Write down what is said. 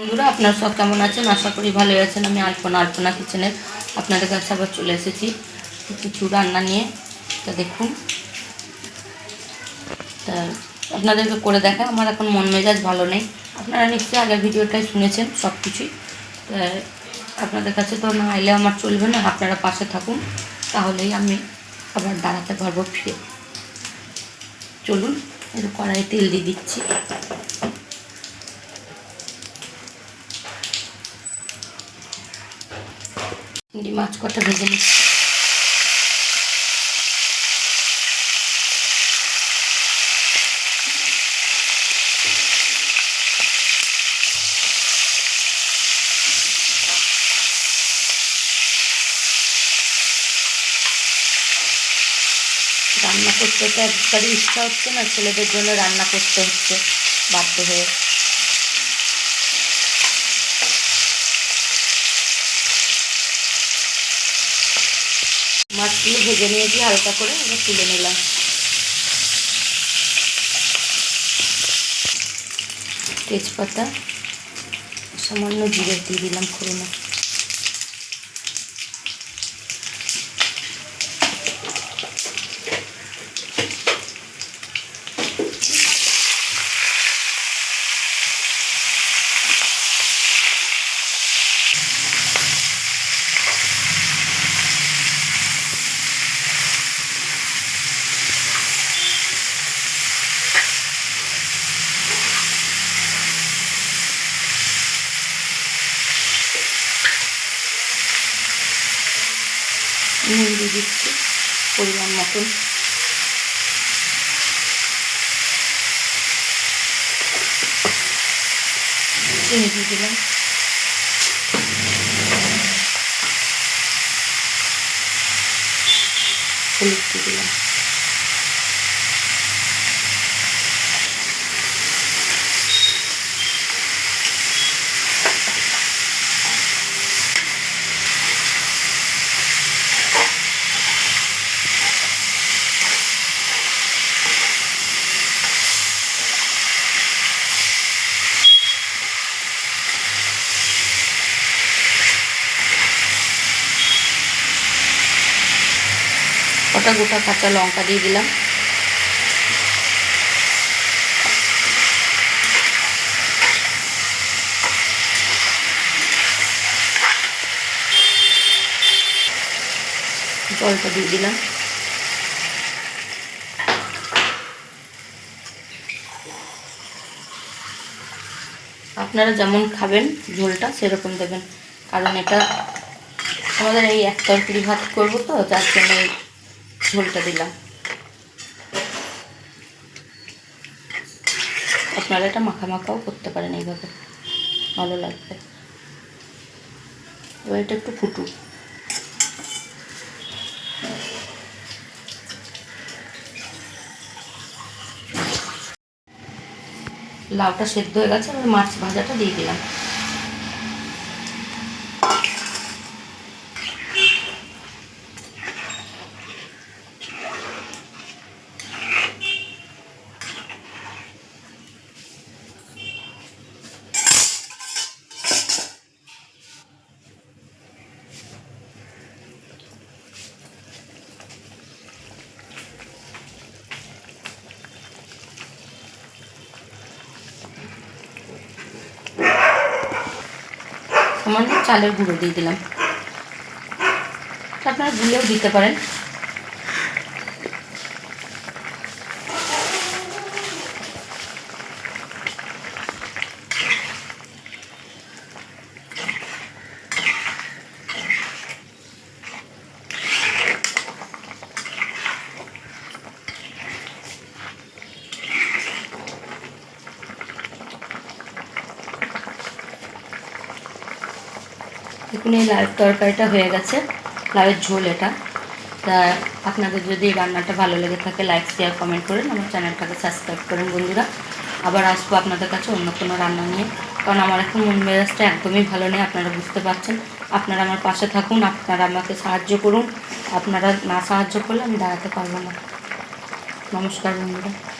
বন্ধুরা, আপনার সব কেমন আছেন? আশা করি ভালোই আছেন। আমি আলপনা আলপনা কিচেনের আপনাদের কাছে আবার চলে এসেছি কিছু রান্না নিয়ে। তা দেখুন। তা আপনাদেরকে করে দেখা। আমার এখন মন মেজাজ ভালো নেই। আপনারা নিশ্চয়ই আগের ভিডিওটাই শুনেছেন সব কিছুই আপনাদের কাছে তো না এলে আমার চলবে না। আপনারা পাশে থাকুন। তাহলেই আমি আবার দাঁড়াতে পারব ফিরে। চলুন একটু কড়াই তেল দিয়ে দিচ্ছি। চিংড়ি মাছ কটা ভেজে নিচ্ছি রান্না করতে তো একবারই ইচ্ছা হচ্ছে না, ছেলেদের জন্য রান্না করতে হচ্ছে, বাধ্য হয়ে। মাছগুলো ভেজে নিয়েছি হালকা করে এবার তুলে নিলাম। তেজপাতা সামান্য জিরে দিয়ে দিলাম ফোড়নে নুন দিয়ে দিচ্ছি পরিমাণ মতন চিনি দিয়ে কটা গোটা কাঁচা লঙ্কা দিয়ে দিলাম। জলটা দিয়ে দিলাম। আপনারা যেমন খাবেন, ঝোলটা সেরকম দেবেন। কারণ এটা আমাদের এই এক তরকারি ভাত করব তো, যার জন্য ঝোলটা দিলাম। আপনারা এটা মাখা মাখাও করতে পারেন এইভাবে। ভালো লাগবে। এবার এটা একটু ফুটু লাউটা সেদ্ধ হয়ে গেছে, এবার মাছ ভাজাটা দিয়ে দিলাম। সামান্য চালের গুঁড়ো দিয়ে দিলাম। আপনারা গুলেও দিতে পারেন। দেখুন, এই লাউ তরকারিটা হয়ে গেছে। লাউয়ের ঝোল এটা। তা আপনাদের যদি এই রান্নাটা ভালো লেগে থাকে, লাইক শেয়ার কমেন্ট করেন। আমার চ্যানেলটাকে সাবস্ক্রাইব করেন, বন্ধুরা। আবার আসব আপনাদের কাছে অন্য কোনো রান্না নিয়ে। কারণ আমার এখন মন মেজাজটা একদমই ভালো নেই, আপনারা বুঝতে পারছেন। আপনারা আমার পাশে থাকুন, আপনারা আমাকে সাহায্য করুন। আপনারা না সাহায্য করলে আমি দাঁড়াতে পারব না। নমস্কার, বন্ধুরা।